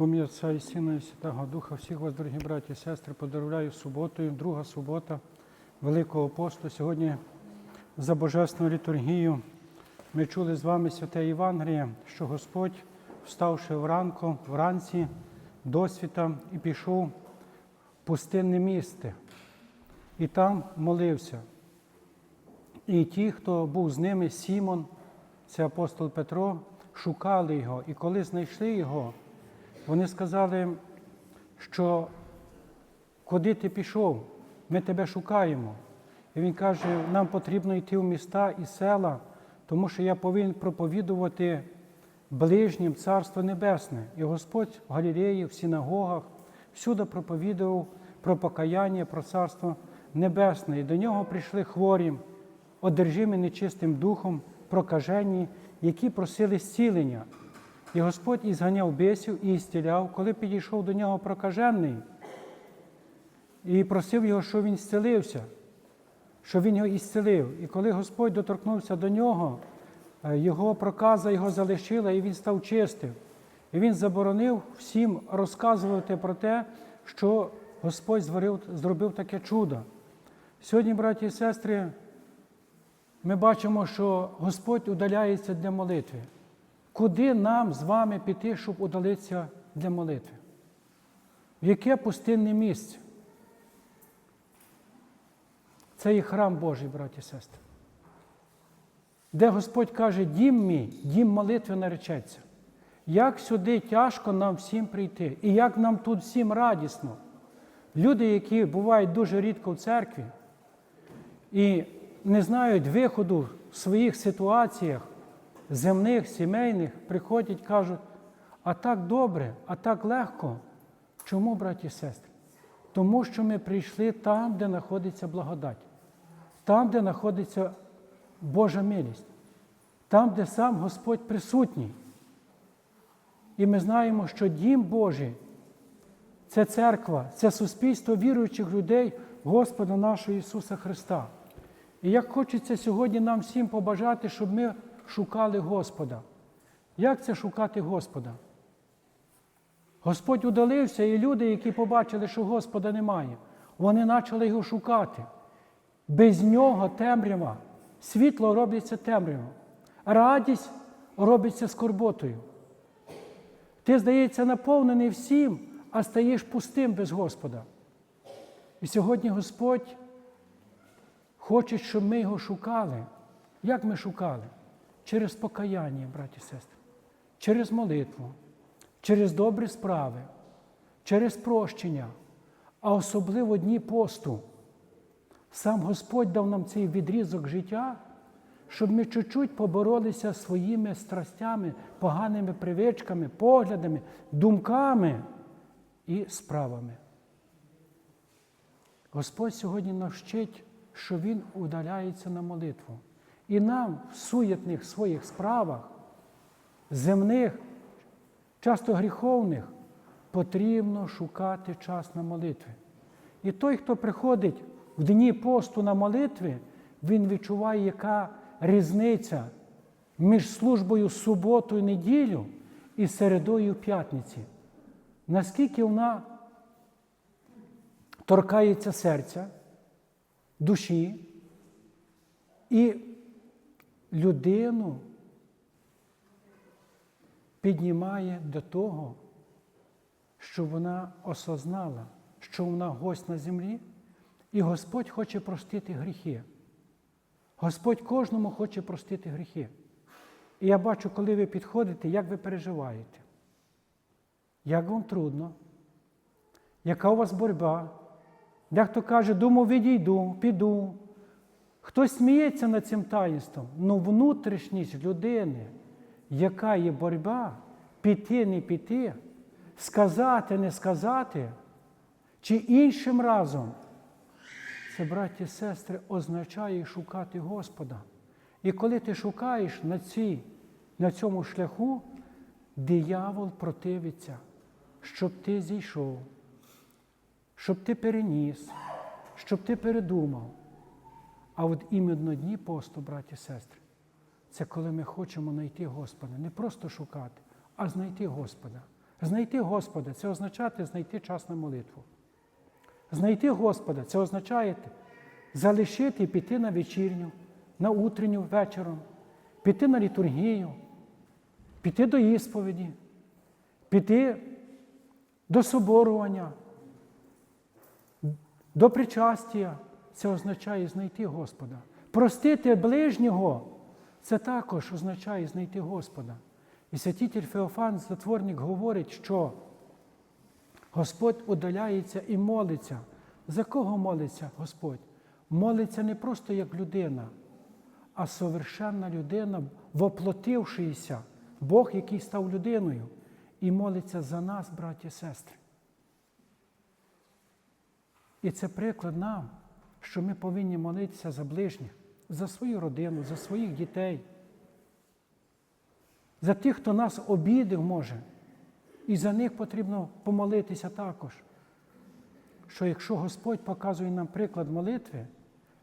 В ім'я Отця і Сина і Святого Духа, всіх вас, дорогі браті і сестри, поздравляю суботою, друга субота Великого посту. Сьогодні за Божественну літургію ми чули з вами святе Євангеліє, що Господь, вставши вранку, вранці до світа і пішов в пустинне місце, і там молився. І ті, хто був з ними, Сімон, це апостол Петро, шукали його. І коли знайшли його, вони сказали, що куди ти пішов, ми тебе шукаємо. І він каже, нам потрібно йти в міста і села, тому що я повинен проповідувати ближнім Царство Небесне. І Господь в Галілеї, в синагогах, всюди проповідував про покаяння, про Царство Небесне. І до нього прийшли хворі, одержимі нечистим духом, прокажені, які просили зцілення. І Господь і зганяв бесів і зціляв, коли підійшов до нього прокажений і просив його, щоб він зцілився, щоб він його ісцелив. І коли Господь доторкнувся до нього, е, його проказа його залишила, і він став чистим. І він заборонив всім розказувати про те, що Господь зворив, зробив таке чудо. Сьогодні, браті і сестри, ми бачимо, що Господь удаляється для молитви. Куди нам з вами піти, щоб удалитися для молитви? В яке пустинне місце? Це є храм Божий, браті і сестри. Де Господь каже, дім мій, дім молитви наречеться. Як сюди тяжко нам всім прийти, і як нам тут всім радісно. Люди, які бувають дуже рідко в церкві і не знають виходу в своїх ситуаціях, земних, сімейних, приходять, кажуть, а так добре, а так легко. Чому, браті і сестри? Тому що ми прийшли там, де знаходиться благодать, там, де знаходиться Божа милість, там, де сам Господь присутній. І ми знаємо, що дім Божий це церква, це суспільство віруючих людей Господа нашого Ісуса Христа. І як хочеться сьогодні нам всім побажати, щоб ми шукали Господа. Як це шукати Господа? Господь удалився, і люди, які побачили, що Господа немає, вони почали його шукати. Без нього темрява, світло робиться темрява, радість робиться скорботою. Ти, здається, наповнений всім, а стаєш пустим без Господа. І сьогодні Господь хоче, щоб ми його шукали. Як ми шукали? Через покаяння, браті і сестри, через молитву, через добрі справи, через прощення, а особливо дні посту. Сам Господь дав нам цей відрізок життя, щоб ми чуть-чуть поборолися своїми страстями, поганими привичками, поглядами, думками і справами. Господь сьогодні навчить, що Він удаляється на молитву. І нам в суєтних своїх справах, земних, часто гріховних, потрібно шукати час на молитві. І той, хто приходить в дні посту на молитви, він відчуває, яка різниця між службою суботу і неділю і середою п'ятниці. Наскільки вона торкається серця, душі і людину піднімає до того, щоб вона осознала, що вона гость на землі, і Господь хоче простити гріхи. Господь кожному хоче простити гріхи. І я бачу, коли ви підходите, як ви переживаєте, як вам трудно, яка у вас боротьба. Дехто каже, думав, відійду, піду. Хтось сміється над цим таїнством, але внутрішність людини, яка є боротьба, піти, не піти, сказати, не сказати, чи іншим разом, це, браті і сестри, означає шукати Господа. І коли ти шукаєш на, цій, на цьому шляху, диявол противиться, щоб ти зійшов, щоб ти переніс, щоб ти передумав. А от іменно дні посту, браті і сестри, це коли ми хочемо знайти Господа. Не просто шукати, а знайти Господа. Знайти Господа це означає знайти час на молитву. Знайти Господа це означає залишити і піти на вечірню, на утренню вечором, піти на літургію, піти до ісповіді, піти до соборування, до причастя. Це означає знайти Господа. Простити ближнього це також означає знайти Господа. І святитель Феофан, затворник, говорить, що Господь удаляється і молиться. За кого молиться Господь? Молиться не просто як людина, а совершенна людина, воплотившися, Бог, який став людиною, і молиться за нас, браті і сестри. І це приклад нам, що ми повинні молитися за ближніх, за свою родину, за своїх дітей, за тих, хто нас обідив може. І за них потрібно помолитися також. Що якщо Господь показує нам приклад молитви,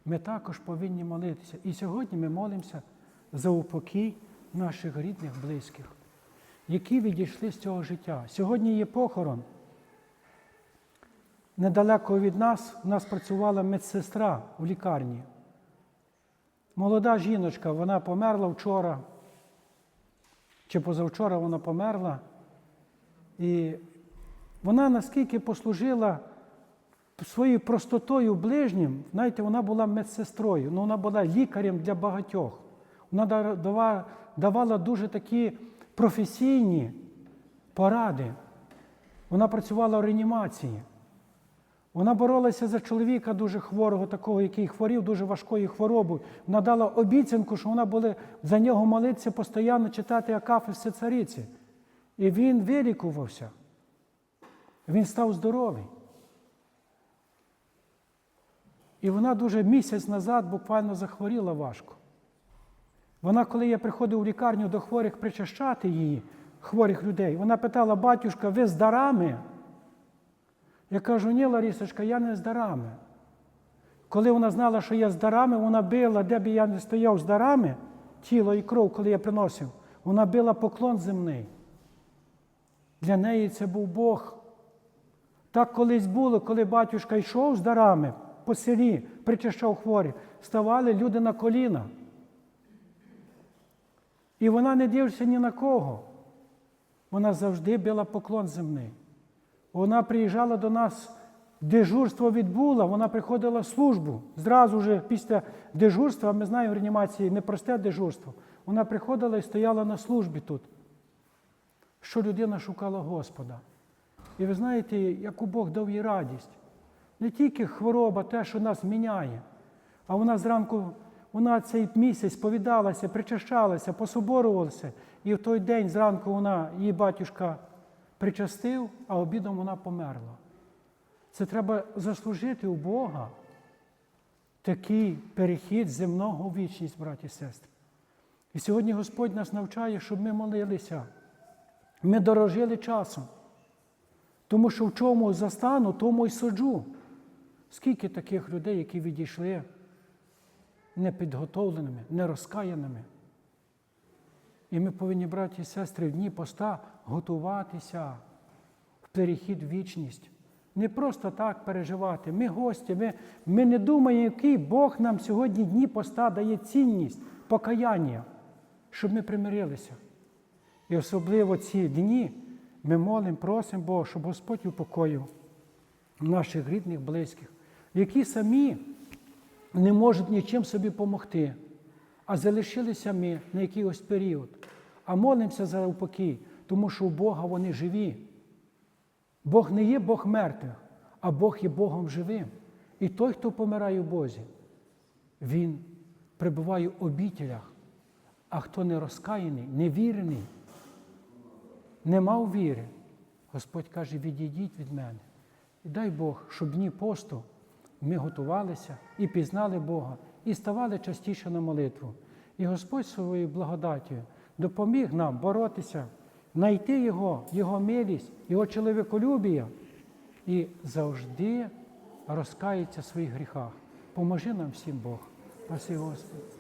ми також повинні молитися. І сьогодні ми молимося за упокій наших рідних, близьких, які відійшли з цього життя. Сьогодні є похорон. Недалеко від нас у нас працювала медсестра в лікарні. Молода жіночка, вона померла вчора, чи позавчора вона померла. І вона наскільки послужила своєю простотою ближнім, знаєте, вона була медсестрою, ну вона була лікарем для багатьох. Вона давала дуже такі професійні поради. Вона працювала в реанімації. Вона боролася за чоловіка дуже хворого, такого, який хворів дуже важкою хворобою. Вона дала обіцянку, що вона буде за нього молитися, постійно читати Акафи цариці. І він вилікувався. Він став здоровий. І вона дуже місяць назад буквально захворіла важко. Вона, коли я приходив у лікарню до хворих причащати її, хворих людей, вона питала, батюшка, ви з дарами? Я кажу, ні, Ларісочка, я не з дарами. Коли вона знала, що я з дарами, вона била, де б я не стояв з дарами, тіло і кров, коли я приносив, вона била поклон земний. Для неї це був Бог. Так колись було, коли батюшка йшов з дарами по селі, причащав хворі, ставали люди на коліна. І вона не дивиться ні на кого. Вона завжди била поклон земний. Вона приїжджала до нас, дежурство відбула, вона приходила в службу. Зразу же після дежурства, ми знаємо в реанімації непросте дежурство. Вона приходила і стояла на службі тут, що людина шукала Господа. І ви знаєте, яку Бог дав їй радість. Не тільки хвороба, те, що нас міняє, а вона зранку, вона цей місяць повідалася, причащалася, пособорувалася. І в той день зранку вона, її батюшка причастив, а обідом вона померла. Це треба заслужити у Бога такий перехід земного в вічність, браті і сестри. І сьогодні Господь нас навчає, щоб ми молилися. Ми дорожили часом. Тому що в чому застану, тому й суджу. Скільки таких людей, які відійшли непідготовленими, нерозкаяними. І ми повинні, браті і сестри, в дні поста готуватися в перехід в вічність. Не просто так переживати. Ми гості, ми, ми не думаємо, який Бог нам сьогодні дні поста дає цінність, покаяння, щоб ми примирилися. І особливо ці дні ми молимо, просимо Бога, щоб Господь упокоїв наших рідних, близьких, які самі не можуть нічим собі допомогти, а залишилися ми на якийсь період. А молимося за упокій, тому що у Бога вони живі. Бог не є Бог мертвих, а Бог є Богом живим. І той, хто помирає в Бозі, він перебуває в обітелях, а хто не розкаяний, невірений, не мав віри, Господь каже, відійдіть від мене. І дай Бог, щоб дні посту ми готувалися і пізнали Бога, і ставали частіше на молитву. І Господь своєю благодаттю допоміг нам боротися, знайти Його, Його милість, Його чоловіколюбія і завжди розкається в своїх гріхах. Поможи нам всім Бог. Спасибо Господи.